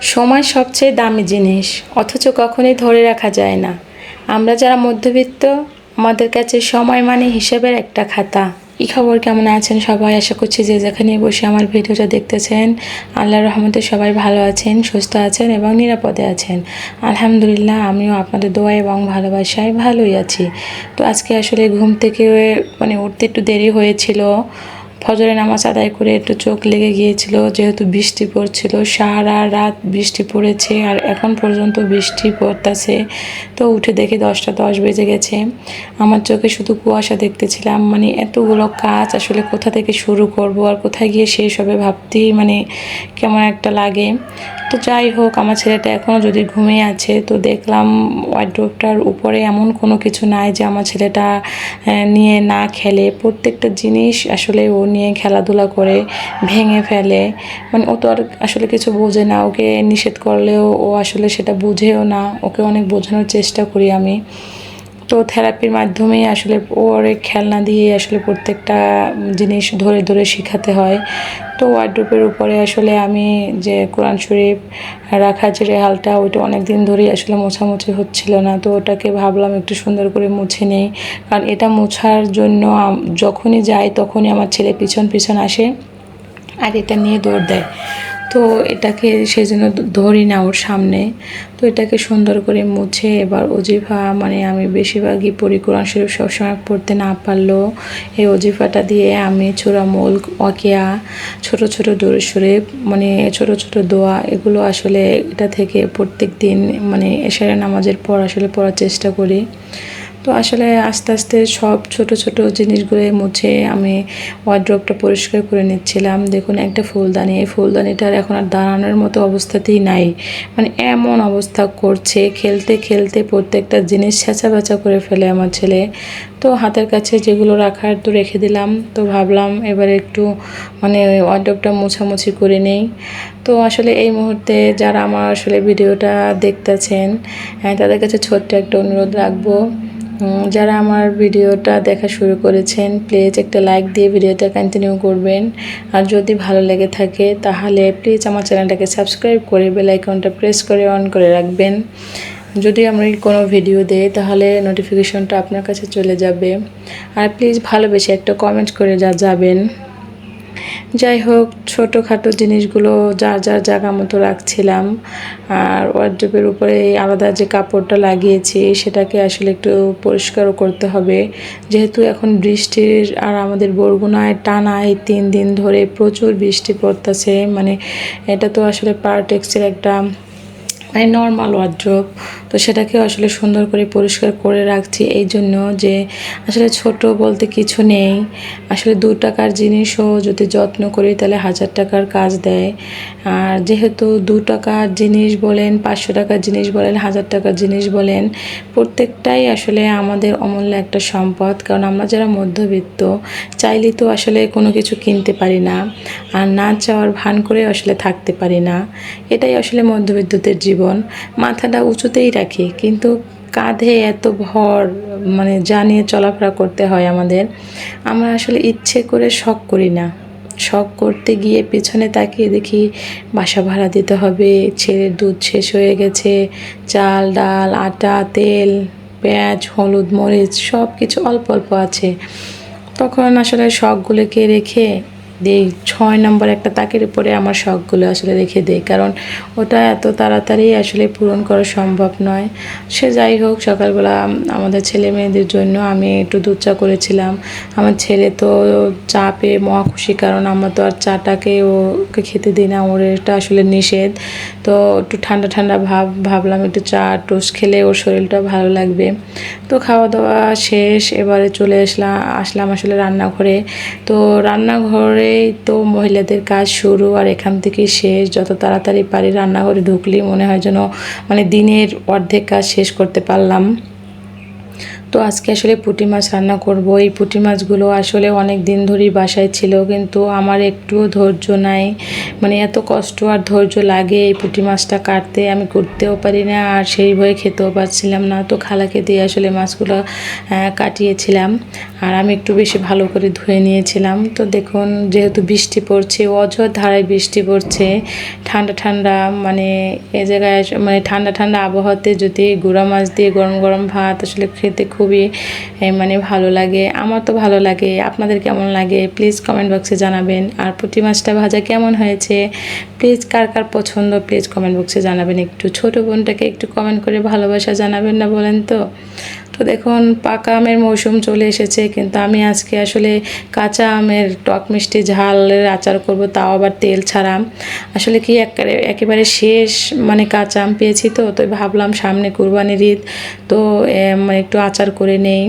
সময় সবচেয়ে দামি জিনিস, অথচ কখনোই ধরে রাখা যায় না। আমরা যারা মধ্যবিত্ত, আমাদের কাছে সময় মানে হিসেবের একটা খাতা। কি খবর? কেমন আছেন সবাই? আশা করছি যে যেখানে বসে আমার ভিডিওটা দেখতেছেন, আল্লাহর রহমতে সবাই ভালো আছেন, সুস্থ আছেন এবং নিরাপদে আছেন। আলহামদুলিল্লাহ, আমিও আপনাদের দোয়া এবং ভালোবাসায় ভালোই আছি। তো আজকে আসলে ঘুম থেকে মানে উঠতে একটু দেরি হয়েছিল। ফজরে নামাজ আদায় করে একটু চোখ লেগে গিয়েছিল, যেহেতু বৃষ্টি পড়ছিল। সারা রাত বৃষ্টি পড়েছে আর এখন পর্যন্ত বৃষ্টি পড়তেছে। তো উঠে দেখি দশটা দশ বেজে গেছে। আমার চোখে শুধু কুয়াশা দেখতেছিলাম। মানে এতগুলো কাজ আসলে কোথা থেকে শুরু করব আর কোথায় গিয়ে শেষ হবে ভাবতেই মানে কেমন একটা লাগে। তো যাই হোক, আমার ছেলেটা এখনও যদি ঘুমিয়ে আছে, তো দেখলাম ওয়ার্ড্রোপটার উপরে এমন কোনো কিছু নাই যে আমার ছেলেটা নিয়ে না খেলে। প্রত্যেকটা জিনিস আসলে ও নিয়ে খেলাধুলা করে, ভেঙে ফেলে। মানে ও তো আর আসলে কিছু বোঝে না। ওকে নিষেধ করলেও ও আসলে সেটা বুঝেও না। ওকে অনেক বোঝানোর চেষ্টা করি আমি। তো থেরাপির মাধ্যমেই আসলে ওর খেলনা দিয়ে আসলে প্রত্যেকটা জিনিস ধরে ধরে শেখাতে হয়। তো ওয়ার্ড্রোপের উপরে আসলে আমি যে কোরআন শরীফ রাখা যে রেহালটা, ওইটা অনেক দিন ধরেই আসলে মোছামুছি হচ্ছিল না। তো ওটাকে ভাবলাম একটু সুন্দর করে মুছে নেই। কারণ এটা মোছার জন্য যখনই যাই তখনই আমার ছেলে পিছন পিছন আসে আর এটা নিয়ে দৌড় দেয়। তো এটাকে সেই জন্য ধরি না ওর সামনে। তো এটাকে সুন্দর করে মুছে এবার অজিফা মানে আমি বেশিরভাগই পড়ি কোরআন শরীফ সবসময় পড়তে না পারলেও এই অজিফাটা দিয়ে আমি ছোড়া মূল, অকিয়া, ছোট ছোট দৌড়ে শরীফ মানে ছোট ছোট দোয়া, এগুলো আসলে এটা থেকে প্রত্যেক দিন মানে এশারে নামাজের পর আসলে পড়ার চেষ্টা করি। তো আসলে আস্তে আস্তে সব ছোট ছোট জিনিসগুলো মুছে আমি ওয়ার্ড্রপটা পরিষ্কার করে নিচ্ছিলাম। দেখুন একটা ফুলদানি এই ফুলদানিটার এখন আর দাঁড়ানোর মতো অবস্থাতেই নাই। মানে এমন অবস্থা করছে খেলতে খেলতে প্রত্যেকটা জিনিস ছেঁচা বেচা করে ফেলে আমার ছেলে। তো হাতের কাছে যেগুলো রাখার তো রেখে দিলাম। তো ভাবলাম এবারে একটু মানে ওয়ার্ড্রপটা মোছামুছি করে নেই। তো আসলে এই মুহূর্তে যারা আমার আসলে ভিডিওটা দেখতেছেন হ্যাঁ, তাদের কাছে ছোট্ট একটা অনুরোধ রাখব। যারা আমার ভিডিওটা দেখা শুরু করেছেন প্লিজ একটা লাইক দিয়ে ভিডিওটা কন্টিনিউ করবেন। আর যদি ভালো লেগে থাকে, তাহলে প্লিজ আমার চ্যানেলটাকে সাবস্ক্রাইব করে বেল আইকনটা প্রেস করে অন করে রাখবেন। যদি আমি কোনো ভিডিও দেই, তাহলে নোটিফিকেশনটা আপনার কাছে চলে যাবে। আর প্লিজ ভালোবেসে একটা কমেন্ট করে যা যাবেন। যাই হোক, ছোটোখাটো জিনিসগুলো যার যার জায়গা মতো রাখছিলাম। আর ওয়ার্ড্রপের উপরে আলাদা যে কাপড়টা লাগিয়েছি, সেটাকে আসলে একটু পরিষ্কারও করতে হবে। যেহেতু এখন বৃষ্টির আর আমাদের বরগুনায় টানা এই তিন দিন ধরে প্রচুর বৃষ্টি পড়তেছে মানে এটা তো আসলে পার্টেক্সের একটা মানে নর্মাল ওয়ার্ড্রোপ তো সেটাকে আসলে সুন্দর করে পরিষ্কার করে রাখছি। এই জন্য যে আসলে ছোট বলতে কিছু নেই। আসলে দু টাকার জিনিসও যদি যত্ন করি তাহলে হাজার টাকার কাজ দেয়। আর যেহেতু দু টাকার জিনিস বলেন, পাঁচশো টাকার জিনিস বলেন, হাজার টাকার জিনিস বলেন, প্রত্যেকটাই আসলে আমাদের অমূল্য একটা সম্পদ। কারণ আমরা যারা মধ্যবিত্ত চাইলে তো আসলে কোনো কিছু কিনতে পারি না। আর না চাওয়ার ভান করে আসলে থাকতে পারি না। এটাই আসলে মধ্যবিত্তদের জীবন। মাথাটা উঁচুতেই রাখি। কিন্তু কাঁধে এত ভর মানে জানিয়ে চলাফেরা করতে হয় আমাদের, আমরা আসলে ইচ্ছে করে শখ করি না। শখ করতে গিয়ে পেছনে তাকিয়ে দেখি বাসা ভাড়া দিতে হবে, ছেলের দুধ শেষ হয়ে গেছে, চাল, ডাল, আটা, তেল, পেঁয়াজ, হলুদ, মরিচ সব কিছু অল্প অল্প আছে। তখন আসলে শখগুলোকে রেখে দিই, ছয় নম্বর একটা তাকের উপরে আমার শখগুলো আসলে রেখে দিই। কারণ ওটা এত তাড়াতাড়ি আসলে পূরণ করা সম্ভব নয়। সে যাই হোক, সকালবেলা আমাদের ছেলে মেয়েদের জন্য আমি একটু দুধ চা করেছিলাম। আমার ছেলে তো চা পেয়ে মহা খুশি, কারণ আমরা তো আর চাটাকে ওকে খেতে দিই না, ওর এটা আসলে নিষেধ। তো একটু ঠান্ডা ঠান্ডা ভাব, ভাবলাম একটু চা, টোস্ট খেলে ওর শরীরটা ভালো লাগবে। তো খাওয়া দাওয়া শেষ, এবারে চলে আসলাম আসলাম আসলে রান্নাঘরে। তো রান্নাঘরেই তো মহিলাদের কাজ শুরু আর এখান থেকে শেষ। যত তাড়াতাড়ি পারি রান্নাঘরে ঢুকলেই মনে হয় যেন মানে দিনের অর্ধেক কাজ শেষ করতে পারলাম। তো আজকে আসলে পুঁটি মাছ রান্না করব। এই পুঁটি মাছগুলো আসলে অনেক দিন ধরেই বাসায় ছিল, কিন্তু আমার একটুও ধৈর্য নাই। মানে এত কষ্ট আর ধৈর্য লাগে এই পুঁটি মাছটা কাটতে, আমি করতেও পারি না আর সেই ভয়ে খেতেও পারছিলাম না। তো খালাকে দিয়ে আসলে মাছগুলো কাটিয়েছিলাম আর আমি একটু বেশি ভালো করে ধুয়ে নিয়েছিলাম। তো দেখুন, যেহেতু বৃষ্টি পড়ছে অঝোর ধারায় বৃষ্টি পড়ছে, ঠান্ডা ঠান্ডা মানে এ জায়গায় মানে ঠান্ডা ঠান্ডা আবহাওয়াতে যদি গুঁড়া মাছ দিয়ে গরম গরম ভাত আসলে খেতে খুবই মানে ভালো লাগে। আমার তো ভালো লাগে। আপনাদের কেমন লাগে? প্লিজ কমেন্ট বক্সে জানাবেন। আর পুঁটি মাছটা ভাজা কেমন হয়েছে? প্লিজ কার কার পছন্দ? প্লিজ কমেন্ট বক্সে জানাবেন। একটু ছোট বোনটাকে একটু কমেন্ট করে ভালোবাসা জানাবেন না বলেন তো? তো দেখুন, পাকা আমের মৌসুম চলে এসেছে, কিন্তু আমি আজকে আসলে কাঁচা আমের টক মিষ্টি ঝালের আচার করব, তাও আবার তেল ছাড়া আসলে কি একবারে, একেবারে শেষ মানে কাঁচা আম পেয়েছি তো তো ভাবলাম সামনে কুরবানির ঈদ, তো মানে একটু আচার করে নেই।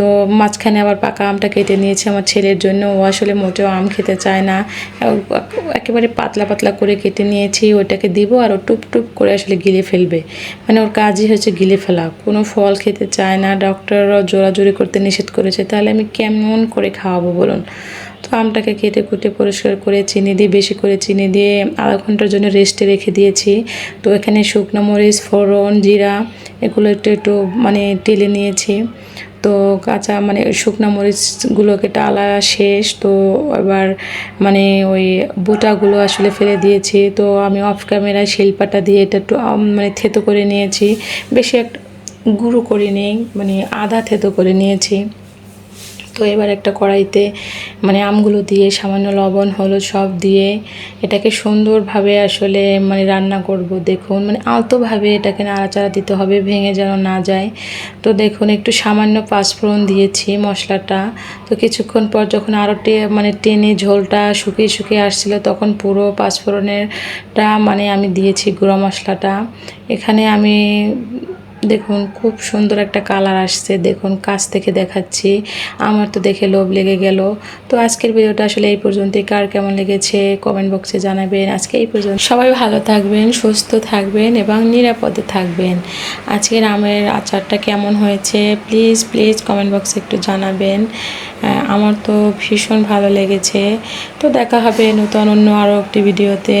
তো মাঝখানে আবার পাকা আমটা কেটে নিয়েছি আমার ছেলের জন্য। ও আসলে মোটেও আম খেতে চায় না। একেবারে পাতলা পাতলা করে কেটে নিয়েছি, ওটাকে দিব আর ও টুপ টুপ করে আসলে গিলে ফেলবে। মানে ওর কাজই হচ্ছে গিলে ফেলা। কোনো ফল খেতে চায় না ডক্টররাও জোরাজোরি করতে নিষেধ করেছে। তাহলে আমি কেমন করে খাওয়াবো বলুন? তো আমটাকে কেটে কুটে পরিষ্কার করে চিনি দিয়ে, বেশি করে চিনি দিয়ে আধা ঘণ্টার জন্য রেস্টে রেখে দিয়েছি। তো এখানে শুকনো মরিচ, ফোড়ন, জিরা, এগুলো একটু একটু মানে টেলে নিয়েছি। তো কাঁচা মানে শুকনা মরিচগুলো টালা শেষ, তো এবার মানে ওই বোটাগুলো আসলে ফেলে দিয়েছি। তো আমি অফ ক্যামেরায় শিল্পাটা দিয়ে এটা একটু মানে থেতো করে নিয়েছি। বেশি একটা গুঁড়ো করে নেই মানে আধা থেতো করে নিয়েছি। তো এবার একটা কড়াইতে মানে আমগুলো দিয়ে, সামান্য লবণ, হলুদ সব দিয়ে এটাকে সুন্দরভাবে আসলে মানে রান্না করব। দেখুন মানে আলতোভাবে এটাকে নাড়াচাড়া দিতে হবে, ভেঙে যেন না যায়। তো দেখুন, একটু সামান্য পাঁচফোড়ন দিয়েছি মশলাটা। তো কিছুক্ষণ পর যখন আরও টে মানে টেনে ঝোলটা শুকিয়ে শুকিয়ে আসছিল, তখন পুরো পাঁচফোড়নেরটা মানে আমি দিয়েছি গুঁড়ো মশলাটা। এখানে আমি দেখুন, খুব সুন্দর একটা কালার আসছে। দেখুন, কাছ থেকে দেখাচ্ছি। আমার তো দেখে লোভ লেগে গেল। তো আজকের ভিডিওটা আসলে এই পর্যন্তই। কার কেমন লেগেছে কমেন্ট বক্সে জানাবেন। আজকে এই পর্যন্ত সবাই ভালো থাকবেন, সুস্থ থাকবেন এবং নিরাপদে থাকবেন। আজকের আমের আচারটা কেমন হয়েছে? প্লিজ প্লিজ কমেন্ট বক্সে একটু জানাবেন। আমার তো ভীষণ ভালো লেগেছে। তো দেখা হবে নতুন অন্য আরও একটি ভিডিওতে।